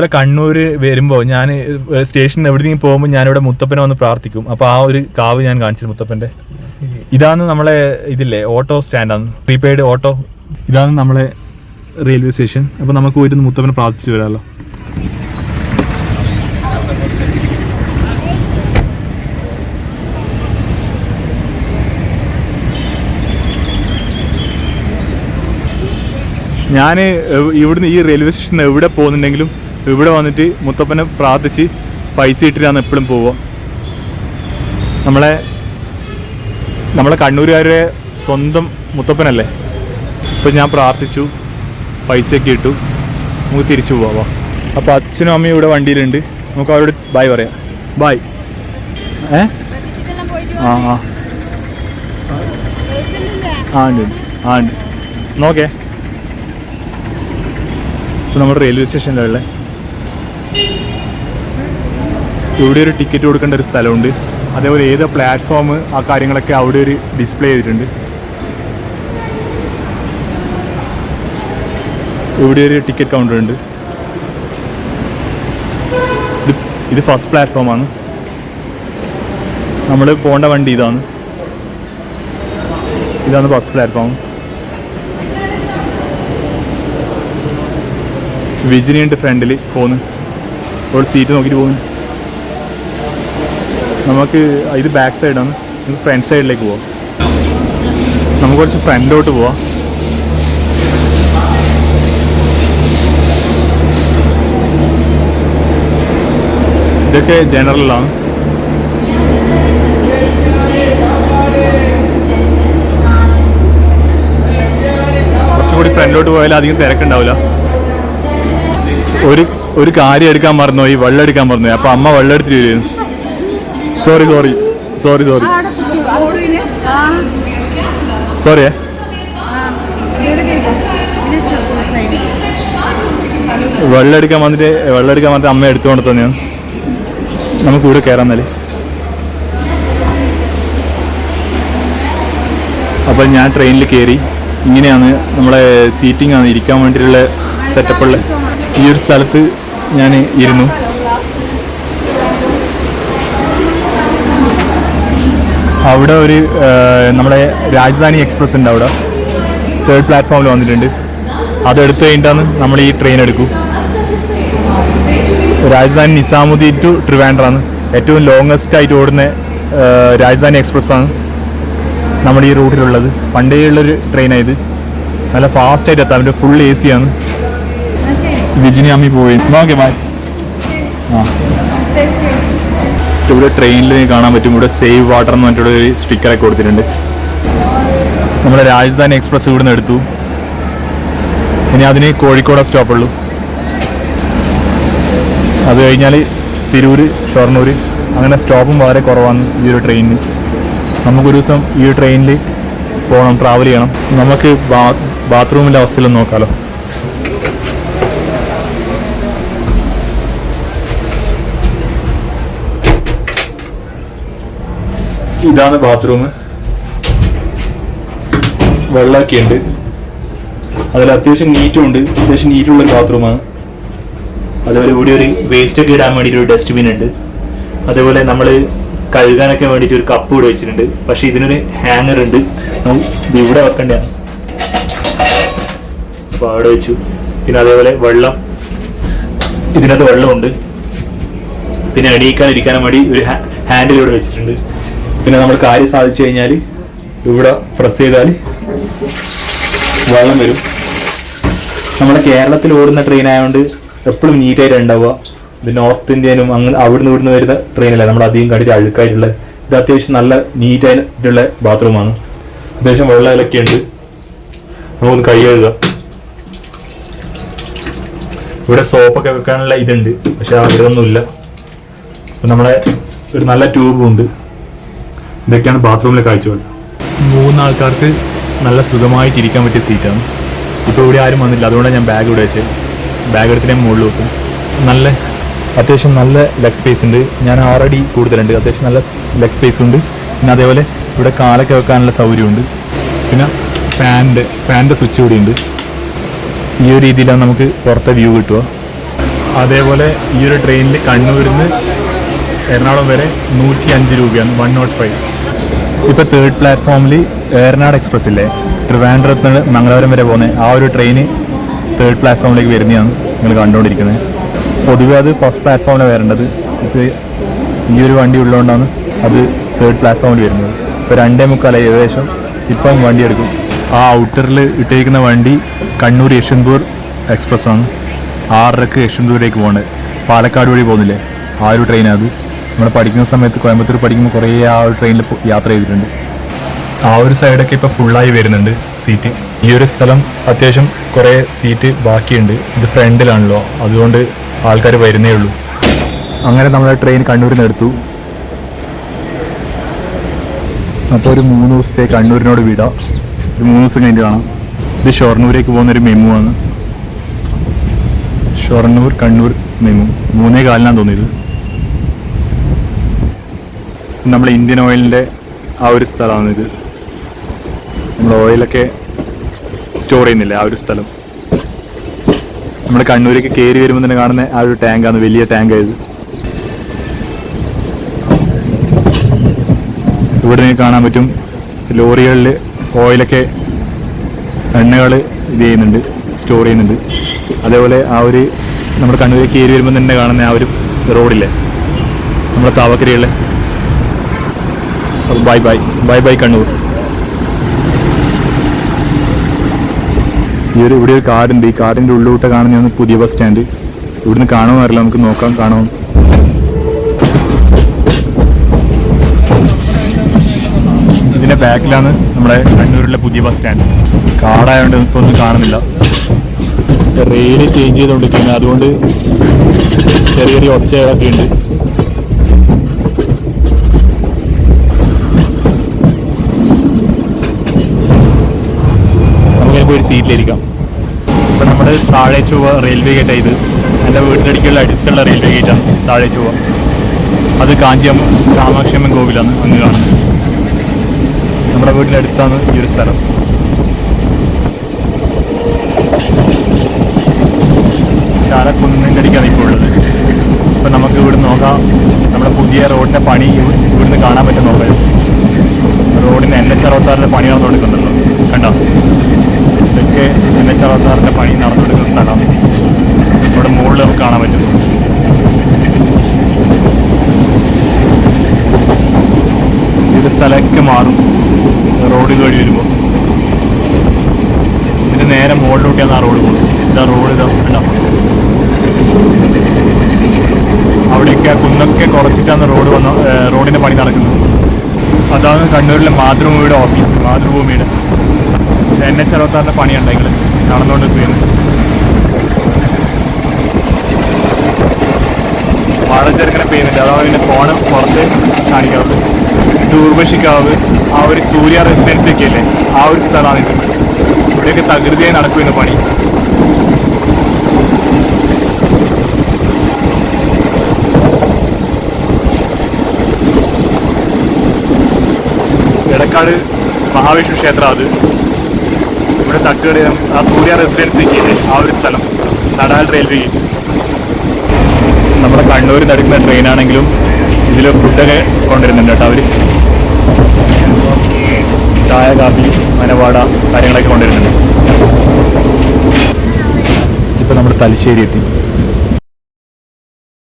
അതുപോലെ കണ്ണൂർ വരുമ്പോൾ ഞാൻ സ്റ്റേഷനിൽ എവിടെയെങ്കിലും പോകുമ്പോൾ ഞാനിവിടെ മുത്തപ്പനെ വന്ന് പ്രാർത്ഥിക്കും. അപ്പോൾ ആ ഒരു കാവ് ഞാൻ കാണിച്ചു മുത്തപ്പന്റെ ഇതാണ് നമ്മളെ ഇതില്ലേ ഓട്ടോ സ്റ്റാൻഡാണ്. Prepaid auto. ഇതാണ് നമ്മളെ റെയിൽവേ സ്റ്റേഷൻ അപ്പോൾ നമുക്ക് പോയിട്ട് മുത്തപ്പനെ പ്രാർത്ഥിച്ചു വരാമല്ലോ ഞാൻ ഇവിടുന്ന് ഈ റെയിൽവേ സ്റ്റേഷനിൽ എവിടെ പോകുന്നുണ്ടെങ്കിലും ഇവിടെ വന്നിട്ട് മുത്തപ്പനെ പ്രാർത്ഥിച്ച് പൈസ ഇട്ടിട്ടാണ് എപ്പോഴും പോവുക. നമ്മളെ നമ്മളെ കണ്ണൂരുകാരുടെ സ്വന്തം മുത്തപ്പനല്ലേ? ഇപ്പം ഞാൻ പ്രാർത്ഥിച്ചു പൈസയൊക്കെ ഇട്ടു. നമുക്ക് തിരിച്ചു പോവാം. അപ്പോൾ അച്ഛനും അമ്മയും ഇവിടെ വണ്ടിയിലുണ്ട്. നമുക്ക് അവരോട് ബായ് പറയാം. ബായ് ഏ? ആ ആ. ആ ഉണ്ട്. ആ ഉണ്ട്. നോക്കേ. നമ്മുടെ റെയിൽവേ സ്റ്റേഷനിലുള്ള ഇവിടെ ഒരു ടിക്കറ്റ് കൊടുക്കേണ്ട ഒരു സ്ഥലമുണ്ട്. അതേപോലെ ഏത് പ്ലാറ്റ്ഫോം ആ കാര്യങ്ങളൊക്കെ അവിടെ ഒരു ഡിസ്പ്ലേ ചെയ്തിട്ടുണ്ട്. ഇവിടെ ഒരു ടിക്കറ്റ് കൗണ്ടർ ഉണ്ട്. ഇത് ഫസ്റ്റ് പ്ലാറ്റ്ഫോമാണ് നമ്മൾ പോകേണ്ട വണ്ടി ഇതാണ്. ഇതാണ് ഫസ്റ്റ് പ്ലാറ്റ്ഫോം വിജിനിയുണ്ട് ഫ്രണ്ടിൽ പോന്ന് ഒരു സീറ്റ് നോക്കിയിട്ട് പോകുന്നു നമുക്ക് ഇത് ബാക്ക് സൈഡാണ് നമുക്ക് ഫ്രണ്ട് സൈഡിലേക്ക് പോവാം. നമുക്ക് കുറച്ച് ഫ്രണ്ടിലോട്ട് പോവാം. ഇതൊക്കെ ജനറലാണ് കുറച്ചുകൂടി ഫ്രണ്ടിലോട്ട് പോയാൽ അധികം തിരക്കുണ്ടാവില്ല. ഒരു ഒരു കാര്യം എടുക്കാൻ ഈ വെള്ളം എടുക്കാൻ മറന്നുപോയി. അപ്പൊ അമ്മ വെള്ളം എടുത്തിട്ട് വരുന്നു sorry sorry sorry sorry sorry വെള്ളം എടുക്കാൻ വന്നിട്ട് വെള്ളം എടുക്കാൻ വന്നിട്ട് അമ്മ എടുത്തുകൊണ്ട് തന്നെയാണ് നമുക്ക് കൂടെ കയറാൻ നല്ല അപ്പോൾ ഞാൻ ട്രെയിനിൽ കയറി. ഇങ്ങനെയാണ് നമ്മളെ സീറ്റിംഗ് ആണ് ഇരിക്കാൻ വേണ്ടിയിട്ടുള്ള സെറ്റപ്പുള്ള ഈ ഒരു സ്ഥലത്ത് ഞാൻ ഇരുന്നു. അവിടെ ഒരു നമ്മുടെ രാജധാനി എക്സ്പ്രസ് ഉണ്ട് അവിടെ. തേർഡ് പ്ലാറ്റ്ഫോമിൽ വന്നിട്ടുണ്ട്. അത് എടുത്തു കഴിഞ്ഞിട്ടാണ് നമ്മൾ ഈ ട്രെയിൻ എടുക്കൂ. രാജധാനി നിസാമുദ്ദീൻ ടു ട്രിവാൻഡ്രാണ്. ഏറ്റവും ലോങ്ങസ്റ്റ് ആയിട്ട് ഓടുന്ന രാജധാനി എക്സ്പ്രസ് ആണ് നമ്മുടെ ഈ റൂട്ടിലുള്ളത്. പണ്ടേ ഉള്ളൊരു ട്രെയിനായത് നല്ല ഫാസ്റ്റ് ആയിട്ട് എത്താം. അവന്റെ ഫുൾ എ സി ആണ്. വിജിനി അമ്മി പോയി. ഓക്കെ ബൈ ആ. ഇവിടെ ട്രെയിനിൽ കാണാൻ പറ്റും. ഇവിടെ സേവ് വാട്ടർ എന്ന് പറഞ്ഞിട്ടുള്ള ഒരു സ്റ്റിക്കറൊക്കെ കൊടുത്തിട്ടുണ്ട്. നമ്മുടെ രാജധാനി എക്സ്പ്രസ് ഇവിടുന്ന് എടുത്തു. ഇനി അതിന് കോഴിക്കോട് സ്റ്റോപ്പുള്ളൂ അത് കഴിഞ്ഞാൽ തിരൂർ ഷൊർണൂർ അങ്ങനെ സ്റ്റോപ്പും വളരെ കുറവാണ് ഈ ഒരു ട്രെയിനിന് നമുക്കൊരു ദിവസം ഈ ട്രെയിനിൽ പോകണം ട്രാവൽ ചെയ്യണം. നമുക്ക് ബാത്റൂമിന്റെ അവസ്ഥയിലൊന്ന് നോക്കാമല്ലോ ഇതാണ് ബാത്റൂം വെള്ളമൊക്കെ ഉണ്ട് അതിൽ അത്യാവശ്യം നീറ്റും ഉണ്ട്. അത്യാവശ്യം നീറ്റുള്ള ഒരു ബാത്റൂമാണ് അതേപോലെ ഇവിടെ ഒരു വേസ്റ്റ് ഒക്കെ ഇടാൻ വേണ്ടിയിട്ട് ഒരു ഡസ്റ്റ്ബിൻ ഉണ്ട്. അതേപോലെ നമ്മൾ കഴുകാനൊക്കെ വേണ്ടിയിട്ട് ഒരു കപ്പ് ഇവിടെ വെച്ചിട്ടുണ്ട്. പക്ഷെ ഇതിനൊരു ഹാങ്ങർ ഉണ്ട്. ഇത് ഇവിടെ വെക്കേണ്ടതാണ്. അപ്പോൾ അവിടെ വെച്ചു. പിന്നെ അതേപോലെ വെള്ളം. ഇതിനകത്ത് വെള്ളമുണ്ട്. പിന്നെ എണീക്കാൻ ഇരിക്കാനും വേണ്ടി ഒരു ഹാൻഡിൽ ഇവിടെ വെച്ചിട്ടുണ്ട്. പിന്നെ നമ്മൾ കാര്യം സാധിച്ചു കഴിഞ്ഞാൽ ഇവിടെ പ്രസ് ചെയ്താൽ വെള്ളം വരും. നമ്മുടെ കേരളത്തിൽ ഓടുന്ന ട്രെയിൻ ആയതുകൊണ്ട് എപ്പോഴും നീറ്റായിട്ട് ഉണ്ടാവുക ഇത് നോർത്ത് ഇന്ത്യനും അങ്ങനെ അവിടുന്ന് ഇവിടുന്ന് വരുന്ന ട്രെയിനല്ല നമ്മൾ അധികം കണ്ടിട്ട് അഴുക്കായിട്ടുള്ള ഇത് അത്യാവശ്യം നല്ല നീറ്റായിട്ടുള്ള ബാത്റൂമാണ് അത്യാവശ്യം വെള്ളമൊക്കെ ഉണ്ട്. നമുക്കൊന്ന് കൈ കഴുകുക. ഇവിടെ സോപ്പൊക്കെ വെക്കാനുള്ള ഇതുണ്ട്. പക്ഷെ അവിടെ ഒന്നുമില്ല നമ്മളെ ഒരു നല്ല ട്യൂബും ഉണ്ട്. ഇതൊക്കെയാണ് ബാത്റൂമിലെ കാഴ്ചകൾ. മൂന്നാൾക്കാർക്ക് നല്ല സുഖമായിട്ട് ഇരിക്കാൻ പറ്റിയ സീറ്റാണ്. ഇപ്പോൾ ഇവിടെ ആരും വന്നില്ല. അതുകൊണ്ടാണ് ഞാൻ ബാഗ് ഇവിടെ വെച്ചത്. ബാഗ് എടുത്തിട്ട് ഞാൻ മുകളിൽ വെക്കും. നല്ല അത്യാവശ്യം നല്ല ലെഗ് സ്പേസ് ഉണ്ട്. ഞാൻ ആറടി കൂടുതലുണ്ട്. അത്യാവശ്യം നല്ല ലെഗ് സ്പേസ് ഉണ്ട്. പിന്നെ അതേപോലെ ഇവിടെ കാലൊക്കെ വെക്കാനുള്ള സൗകര്യമുണ്ട്. പിന്നെ ഫാനിന്റെ ഫാനിന്റെ സ്വിച്ച് കൂടി ഉണ്ട്. ഈ ഒരു രീതിയിലാണ് നമുക്ക് പുറത്തെ വ്യൂ കിട്ടുക. അതേപോലെ ഈ ഒരു ട്രെയിനിൽ കണ്ണൂരിൽ നിന്ന് എറണാകുളം വരെ നൂറ്റി അഞ്ച് രൂപയാണ് വൺ നോട്ട് ഫൈവ് ഇപ്പോൾ തേർഡ് പ്ലാറ്റ്ഫോമിൽ ഏറനാട് എക്സ്പ്രസ് ഇല്ലേ? ട്രിവാൻഡ്രത്ത് നിന്ന് വരെ പോകുന്ന. ആ ഒരു ട്രെയിന് തേർഡ് പ്ലാറ്റ്ഫോമിലേക്ക് വരുന്നതാണ് നിങ്ങൾ കണ്ടുകൊണ്ടിരിക്കുന്നത് പൊതുവെ അത് ഫസ്റ്റ് പ്ലാറ്റ്ഫോമിലാണ് വരേണ്ടത് ഇപ്പോൾ ഈ ഒരു വണ്ടി ഉള്ളതുകൊണ്ടാണ് അത് തേർഡ് പ്ലാറ്റ്ഫോമിൽ വരുന്നത്. ഇപ്പോൾ രണ്ടേ മുക്കാലായി ഏകദേശം. ഇപ്പം വണ്ടി എടുക്കും. ആ ഔട്ടറിൽ ഇട്ടിരിക്കുന്ന വണ്ടി കണ്ണൂർ യശ്വന്തൂർ എക്സ്പ്രസ് ആണ്. ആറരക്ക് യശ്വന്ത്പൂരിലേക്ക് പോകേണ്ടത് പാലക്കാട് വഴി പോകുന്നില്ലേ? ആ ഒരു ട്രെയിനാണ് അത്. നമ്മൾ പഠിക്കുന്ന സമയത്ത് കോയമ്പത്തൂർ പഠിക്കുമ്പോൾ കുറേ ആ ഒരു ട്രെയിനിൽ യാത്ര ചെയ്തിട്ടുണ്ട്. ആ ഒരു സൈഡൊക്കെ ഇപ്പോൾ ഫുള്ളായി വരുന്നുണ്ട് സീറ്റ് ഈ ഒരു സ്ഥലം അത്യാവശ്യം കുറേ സീറ്റ് ബാക്കിയുണ്ട്. ഇത് ഫ്രണ്ടിലാണല്ലോ. അതുകൊണ്ട് ആൾക്കാർ വരുന്നേ ഉള്ളൂ. അങ്ങനെ നമ്മൾ ട്രെയിൻ കണ്ണൂരിൽ നിന്ന് എടുത്തു. അപ്പോൾ ഒരു മൂന്ന് ദിവസത്തെ കണ്ണൂരിനോട് വിടാം. ഒരു മൂന്ന് ദിവസം കഴിഞ്ഞ് കാണാം. ഇത് ഷൊർണൂരേക്ക് പോകുന്ന ഒരു മെമു ആണ്. ഷൊർണൂർ കണ്ണൂർ മെമു മൂന്നേ കാലിനാണ് തോന്നിയത് നമ്മൾ ഇന്ത്യൻ ഓയിലിന്റെ ആ ഒരു സ്ഥലമാണ് ഇത്. നമ്മൾ ഓയിലൊക്കെ സ്റ്റോർ ചെയ്യുന്നില്ല ആ ഒരു സ്ഥലം. നമ്മൾ കണ്ണൂരേക്ക് കയറി വരുമ്പോൾ തന്നെ കാണുന്ന ആ ഒരു ടാങ്കാണ് വലിയ ടാങ്ക് ആയത് ഇവിടെ നിങ്ങൾക്ക് കാണാൻ പറ്റും ലോറികളിൽ ഓയിലൊക്കെ എണ്ണകൾ ഇത് ചെയ്യുന്നുണ്ട് സ്റ്റോർ ചെയ്യുന്നുണ്ട്. അതേപോലെ ആ ഒരു നമ്മുടെ കണ്ണൂരേക്ക് കയറി വരുമ്പോൾ തന്നെ കാണുന്ന ആ ഒരു റോഡില്ലേ നമ്മുടെ താവക്കരയുള്ള bye bye bye bye Kannur. ഈ ഒരു ഇവിടെ ഒരു കാടുണ്ട് ഈ കാടിന്റെ ഉള്ളിലോട്ട് കാണുന്ന പുതിയ ബസ് സ്റ്റാൻഡ്. ഇവിടുന്ന് കാണുമോ അറിയില്ല. നമുക്ക് നോക്കാം കാണാം ഇതിന്റെ ബാക്കിലാണ് നമ്മുടെ കണ്ണൂരിലെ പുതിയ ബസ് സ്റ്റാൻഡ്. കാടായതുകൊണ്ട് ഇപ്പോൾ ഒന്നും കാണുന്നില്ല. റെയിൽ ചേഞ്ച് ചെയ്തുകൊണ്ടിരിക്കുന്നത് അതുകൊണ്ട് ചെറിയ ചെറിയ ഒച്ചകളൊക്കെ ഉണ്ട്. നമുക്കിനി പോയി ഒരു സീറ്റിലിരിക്കാം ഇപ്പം നമ്മൾ താഴെ ചൊവ്വ റെയിൽവേ ഗേറ്റാണ് ഇത്. എന്റെ വീടിനടുക്കുള്ള അടുത്തുള്ള റെയിൽവേ ഗേറ്റാണ് താഴെ ചൊവ്വ അത് കാഞ്ചിയമ്മ കാമാക്ഷിയമ്മൻ കോവിലാണ് അങ്ങ് കാണുന്നത്. നമ്മുടെ വീട്ടിനടുത്താണ് ഈ ഒരു സ്ഥലം. ചാലക്കുന്നിന്റെ അടിക്കാണ് ഇപ്പോൾ ഉള്ളത്. ഇപ്പം നമുക്ക് ഇവിടെ നോക്കാം. നമ്മുടെ പുതിയ റോഡിന്റെ പണി ഇവ- ഇവിടുന്ന് കാണാൻ പറ്റും നോക്കാം റോഡിന് എൻ എച്ച് അറുപത്താറിന്റെ പണിയാണ് നടക്കുന്നുണ്ടല്ലോ കണ്ടോ? ഇതൊക്കെ എച്ച് അറുപത്താറിന്റെ പണി നടന്നെടുക്കുന്ന സ്ഥലമാണ് ഇവിടെ മുകളിൽ നമുക്ക് കാണാൻ പറ്റും. ഇത് സ്ഥലമൊക്കെ മാറും. റോഡ് വഴി വരുമ്പോൾ. ഇതിന് നേരെ മുകളിലോട്ടാണ് ആ റോഡ് പോകുന്നത്. ഇതാ റോഡ് ഇതാ അവിടെയൊക്കെ കുന്നൊക്കെ കുറച്ചിട്ടാണ് റോഡ് വന്ന റോഡിന്റെ പണി നടക്കുന്നത്. അതാണ് കണ്ണൂരിലെ മാതൃഭൂമിയുടെ ഓഫീസ് മാതൃഭൂമിയുടെ. എൻ എച്ച് അറുപത്താറിന്റെ പണിയുണ്ട് നിങ്ങൾ നടന്നുകൊണ്ട് പോയിരുന്നു മഴ ചെറുക്കനെ പെയ്യുന്നുണ്ട്. അതാണ് പിന്നെ ഫോണ് പുറത്ത് കാണിക്കാവുന്നത് ദൂർഭക്ഷിക്കാവ് ആ ഒരു സൂര്യ റെസിഡൻസി ഒക്കെ അല്ലേ ആ ഒരു സ്ഥലമാണ് ഇത്. ഇവിടെയൊക്കെ തകൃതിയായി നടക്കുമെന്ന് പണി. എടക്കാട് മഹാവിഷ്ണു ക്ഷേത്രം അത്. ഇവിടെ തക്കേട് ആ സൂര്യ റെസിഡൻസി ഒക്കെ ആ ഒരു സ്ഥലം. നടാൽ റെയിൽവേ. നമ്മുടെ കണ്ണൂരിൽ നടക്കുന്ന ട്രെയിനാണെങ്കിലും ഇതിൽ ഫുഡൊക്കെ കൊണ്ടുവരുന്നുണ്ട് കേട്ടോ അവർ ചായ കാപ്പി മനവാട കാര്യങ്ങളൊക്കെ കൊണ്ടുവരുന്നുണ്ട്. ഇപ്പം നമ്മൾ തലശ്ശേരി എത്തി.